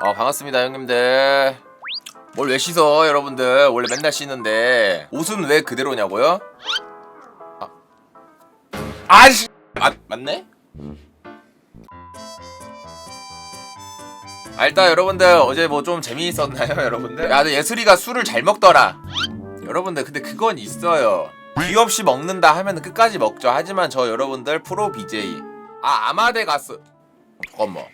아 반갑습니다 형님들. 뭘 왜 씻어 여러분들? 원래 맨날 씻는데 옷은 왜 그대로냐고요? 아. 아씨! 맞, 맞네? 아 일단 여러분들 어제 뭐 좀 재미있었나요 여러분들? 야 근데 예슬이가 술을 잘 먹더라. 여러분들 근데 그건 있어요. 귀 없이 먹는다 하면 끝까지 먹죠. 하지만 저 여러분들 프로 BJ 아 아마데 가스. 어, 잠깐만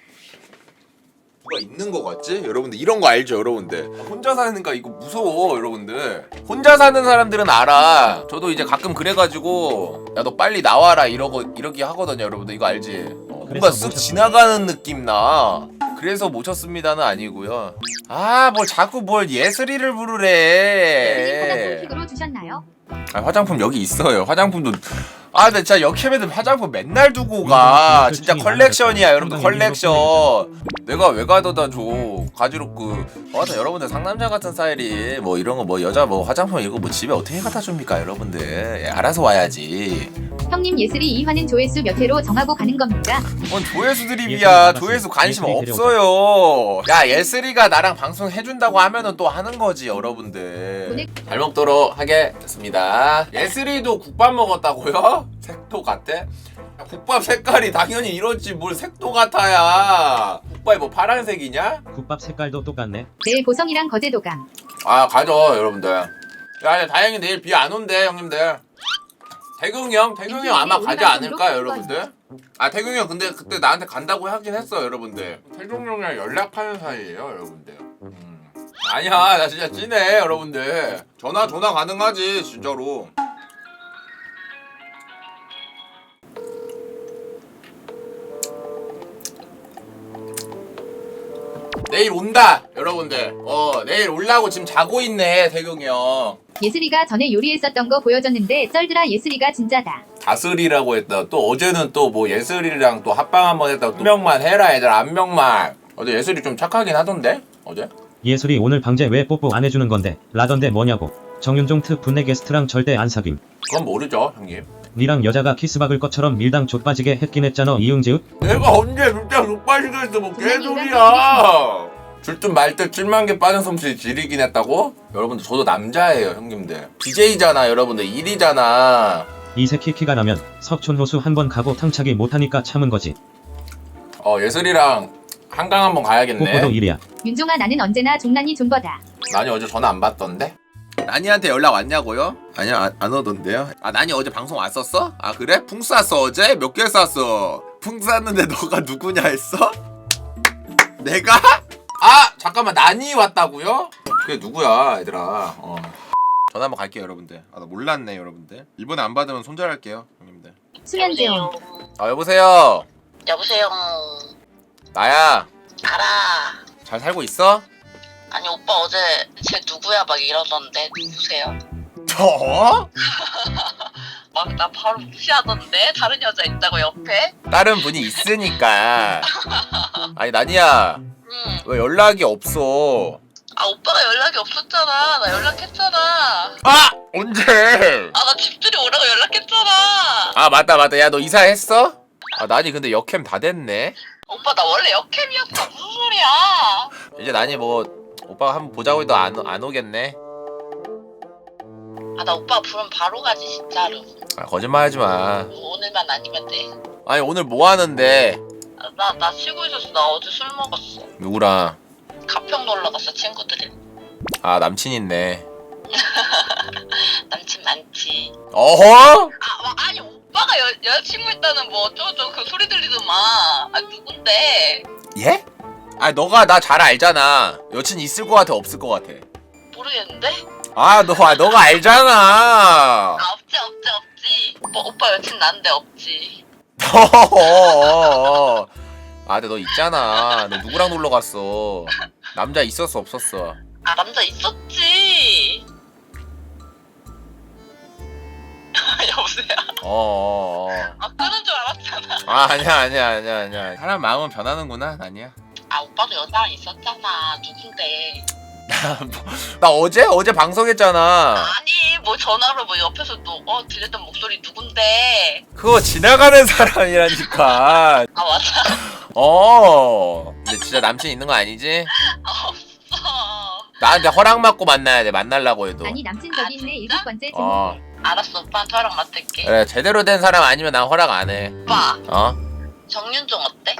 뭐가 있는 거 같지? 여러분들 이런 거 알죠 여러분들? 혼자 사니까 이거 무서워 여러분들. 혼자 사는 사람들은 알아. 저도 이제 가끔 그래가지고 야 너 빨리 나와라 이러고 이러기 하거든요 여러분들. 이거 알지? 어, 뭔가 그래서 쓱. 지나가는 느낌 나. 그래서 모셨습니다는 아니고요. 아 뭘 자꾸 뭘 예슬이를 화장품 부르래 주셨나요? 아, 화장품 여기 있어요. 화장품도. 아 근데 진짜 역캠 애들 화장품 맨날 두고 가. 음, 진짜 컬렉션이야 여러분들. 컬렉션 내가 왜 가져다 줘? 가지럽고. 아무튼 여러분들 상남자 같은 스타일이 뭐 이런 거 뭐 여자 뭐 화장품 이거 뭐 집에 어떻게 갖다 줍니까 여러분들? 예, 알아서 와야지. 형님 예슬이 이화는 조회수 몇 회로 정하고 가는 겁니까? 뭔 조회수 드립이야. 조회수. 관심 예슬이 없어요. 야 예슬이가 나랑 방송 해준다고 하면은 또 하는 거지 여러분들. 잘 먹도록 하겠습니다. 예슬이도 국밥 먹었다고요? 색도 같아? 국밥 색깔이 당연히 이렇지 뭘 색도 같아야 국밥이 뭐 파란색이냐? 국밥 색깔도 똑같네. 내일 보성이랑 거제 도감 아 가죠 여러분들 야 다행히 내일 비 안 온대 형님들 태경이 형? 태경이 형 아마 가지 않을까 여러분들? 아 태경이 형 근데 그때 나한테 간다고 하긴 했어 여러분들 태경이 형이랑 연락하는 사이예요 여러분들 음. 아니야 나 진짜 찐해 여러분들 전화 전화 가능하지 진짜로 내일 온다 여러분들 어 내일 올라고 지금 자고 있네 태경이 형 예슬이가 전에 요리했었던 거 보여줬는데 썰드라 예슬이가 진짜다 다슬이라고 했다. 또 어제는 또 뭐 예슬이랑 또 합방 한번 했다. 한 명만 해라 얘들 한 명만. 어제 예슬이 좀 착하긴 하던데 어제? 예술이 오늘 방제 왜 뽀뽀 안 해주는 건데 라던데 뭐냐고. 정윤종 특 분내 게스트랑 절대 안 사귐. 그건 모르죠 형님. 니랑 여자가 키스 박을 것처럼 밀당 좆빠지게 했긴 했잖아 이응지읒. 내가 언제 진짜 못 빠지겠어 뭐 개소리야. 줄듯 말듯 7만 개 빠진 솜씨 지리긴 했다고? 여러분들 저도 남자예요 형님들. BJ잖아 여러분들 일이잖아. 이 새끼 키가 나면 석촌 호수 한 번 가고 탕차기 못하니까 참은 거지. 어 예슬이랑 한강 한번 가야겠네. 일이야. 윤종아 나는 언제나 종난이 존버다 나니 어제 전화 안 받던데? 나니한테 연락 왔냐고요? 아니요 안, 안 오던데요? 아 나니 어제 방송 왔었어? 아 그래? 풍 쐈어 어제? 몇 개 쐈어? 풍 쐈는데 너가 누구냐 했어? 내가? 아 잠깐만 나니 왔다고요? 그게 누구야 얘들아 어. 전화 한번 갈게요 여러분들 아 나 몰랐네 여러분들 이번에 안 받으면 손절할게요 형님들 수면제온 아 여보세요 여보세요. 나야 알아. 잘 살고 있어? 아니 오빠 어제 쟤 누구야 막 이러던데 누구세요? 저? 막 나 바로 무시하던데 다른 여자 있다고 옆에? 다른 분이 있으니까 아니 나니야 응. 왜 연락이 없어? 아 오빠가 연락이 없었잖아. 나 연락했잖아. 아 언제? 아 나 집들이 오라고 연락했잖아. 아 맞다 맞다 야 너 이사했어? 아 나니 근데 역캠 다 됐네. 오빠 나 원래 역캠이었어. 무슨 소리야? 이제 나니 뭐 오빠가 한번 보자고 해도 안, 안 오겠네. 아 나 오빠 부르면 바로 가지 진짜로. 아, 거짓말하지 마. 오늘만 아니면 돼. 아니 오늘 뭐 하는데? 나나 나 쉬고 있었어. 나 어제 술 먹었어. 누구랑? 가평 놀러 갔어 친구들이. 아 남친 있네. 남친 많지. 어허? 아, 와, 아니 오빠가 여, 여자친구 있다는 뭐 어쩌고 저쩌고 그 소리 들리더만 아 누군데 예? 아 너가 나 잘 알잖아. 여친 있을 것 같아 없을 것 같아. 모르겠는데 아 너, 아, 너가 알잖아. 아 없지 없지 없지 오빠, 오빠 여친 난데 없지 어어어. 아 근데 너 있잖아. 너 누구랑 놀러 갔어? 남자 있었어 없었어? 아 남자 있었지 여보세요 어 어 어. 아 끄는 줄 알았잖아 아 아니야 아니야 아니야 아니야. 사람 마음은 변하는구나 아니야. 아 오빠도 여자랑 있었잖아 누군데 나 어제 어제 방송했잖아. 아니 뭐 전화로 뭐 옆에서 또 어 들렸던 목소리 누군데 그거 지나가는 사람이라니까. 아 맞아 어. 근데 진짜 남친 있는 거 아니지? 없어. 나한테 허락 받고 만나야 돼. 만날라고 해도. 아니 남친 저기 있네 진짜? 일곱 번째 어. 알았어, 오빠 저랑 맡을게. 그래 제대로 된 사람 아니면 난 허락 안 해. 오빠, 어? 정윤종 어때?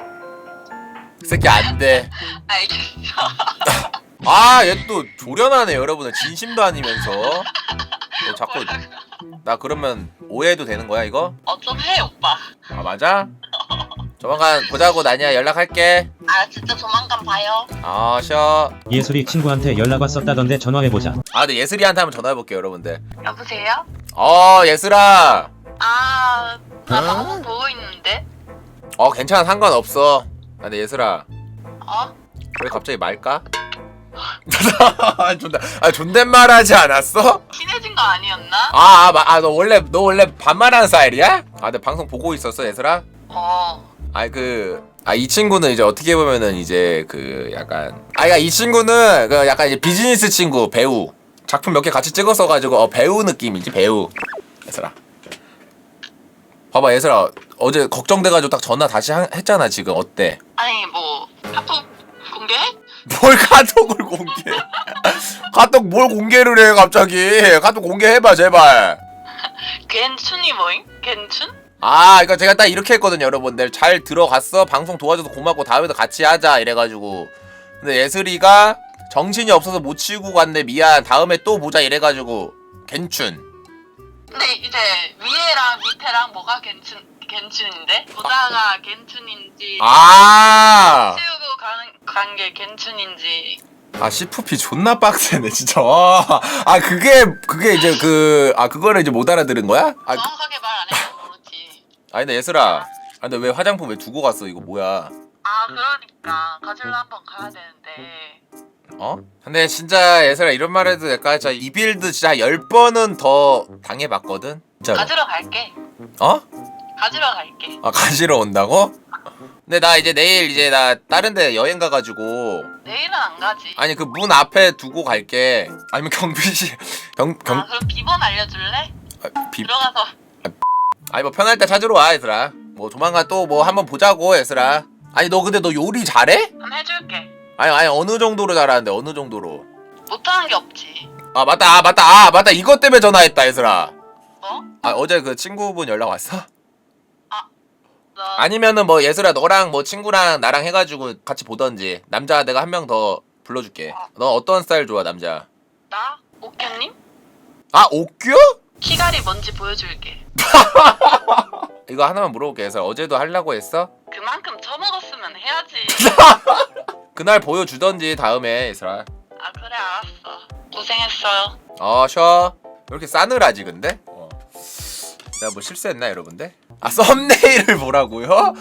그 새끼 안 돼. 알겠어. 아, 얘 또 조련하네, 여러분들. 진심도 아니면서. 너 자꾸 나 그러면 오해해도 되는 거야, 이거? 어, 좀 해, 오빠. 아, 맞아? 조만간 보자고 나니야 연락할게. 아, 진짜 조만간 봐요. 아, 쉬어. 예술이 친구한테 연락 왔었다던데 전화해보자. 아, 근데 예슬이한테 한번 전화해 볼게요, 여러분들. 여보세요? 어, 예슬아. 아, 나 방송 보고 있는데. 어, 괜찮아, 상관없어. 아, 근데 예슬아, 어? 왜 갑자기 말까? 존댓, 아, 존댓말 하지 않았어? 친해진 거 아니었나? 아, 아, 마- 아, 너 원래, 너 원래 반말하는 스타일이야? 아, 근데 방송 보고 있었어, 예슬아? 어. 아니 그, 아, 이 친구는 이제 어떻게 보면은 이제 그 약간, 아, 그러니까 이 친구는 그 약간 이제 비즈니스 친구, 배우. 작품 몇 개 같이 찍었어 가지고, 어, 배우 느낌이지, 배우. 예슬아. 봐봐, 예슬아. 어제 걱정돼가지고 딱 전화 다시 하- 했잖아, 지금. 어때? 아니, 뭐, 카톡 공개해? 뭘 카톡을 공개해? 카톡 뭘 공개를 해, 갑자기. 카톡 공개해봐, 제발. 괜춘이 뭐임? 괜춘? 아, 이거 제가 딱 이렇게 했거든요, 여러분들. 잘 들어갔어. 방송 도와줘서 고맙고 다음에도 같이 하자 이래가지고. 근데 예슬이가 정신이 없어서 못 치고 갔네. 미안. 다음에 또 보자 이래가지고 괜춘. 근데 이제 위에랑 밑에랑 뭐가 괜춘, 괜춘인데? 보다가 괜춘인지, 아, 치우고 가는 관계 괜춘인지. 아 시프피 존나 빡세네, 진짜. 와. 아 그게 그게 이제 그 아 그거를 이제 못 알아들은 거야? 아, 그- 정확하게 말 안 해서 모르지. 아 근데 예슬아. 아 근데 왜 화장품 왜 두고 갔어? 이거 뭐야? 아, 그러니까. 가지러 한번 가야 되는데. 어? 근데 진짜 예슬아 이런 말 해도 될까? 진짜 이 빌드 진짜 열 번은 더 당해봤거든. 진짜로. 가지러 갈게. 어? 가지러 갈게. 아 가지러 온다고? 근데 나 이제 내일 이제 나 다른 데 여행 가가지고 내일은 안 가지. 아니 그 문 앞에 두고 갈게 아니면 경비실 경, 경 아, 그럼 비번 알려줄래? 아, 비, 들어가서. 아니 뭐 편할 때 찾으러 와 얘들아 뭐 조만간 또 뭐 한번 보자고 얘들아 아니 너 근데 너 요리 잘해? 한번 해줄게. 아니 아니 어느 정도로 잘하는데 어느 정도로 못하는 게 없지. 아 맞다 아 맞다 아 맞다 이것 때문에 전화했다 얘들아 뭐? 아 어제 그 친구분 연락 왔어? 너 아니면은 뭐 예슬아 너랑 뭐 친구랑 나랑 해가지고 같이 보던지 남자 내가 한 명 더 불러줄게 너 어떤 스타일 좋아 남자 나? 옥규님? 아 옥규? 키갈이 뭔지 보여줄게. 이거 하나만 물어볼게 예슬아 어제도 하려고 했어? 그만큼 처먹었으면 해야지. 그날 보여주던지 다음에 예슬아 아 그래 알았어. 고생했어요. 어 쉬어 왜 이렇게 싸늘하지 근데? 어. 내가 뭐 실수했나 여러분들? 아 썸네일을 보라고요?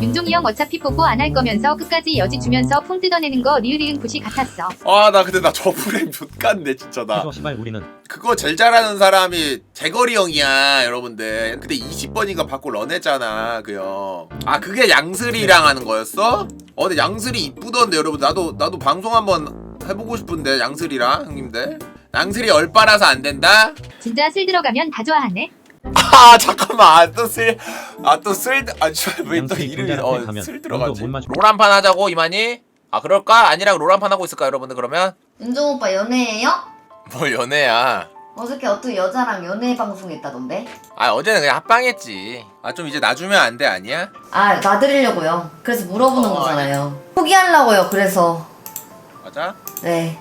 윤종이 형 어차피 뽀뽀 안 할 거면서 끝까지 여지 주면서 풍 뜯어내는 거 리을이응 굿이 같았어. 아 나 근데 나 저 프레임 좆같네 진짜 나 시발 우리는 그거 제일 잘하는 사람이 재거리 형이야 여러분들 근데 20번인가 받고 런했잖아 그형아 그게 양슬이랑 하는 거였어? 어 근데 양슬이 이쁘던데 여러분 나도 나도 방송 한번 해보고 싶은데 양슬이랑 형님들 양슬이 얼빠라서 안 된다? 진짜 슬 들어가면 다 좋아하네. 아 잠깐만 이름이 군대 앞에 어슬 가면 넌도 들어가지. 롤 한 판 하자고 이만희? 아 그럴까? 아니랑 롤한 판 하고 있을까 여러분들 그러면? 윤종 오빠 연애해요? 뭘 연애야 어저께 어떤 여자랑 연애 방송했다던데? 아 어제는 그냥 합방했지 아 좀 이제 놔주면 안 돼 아니야? 아 놔드리려고요. 그래서 물어보는 어, 거잖아요. 포기하려고요. 그래서 맞아? 네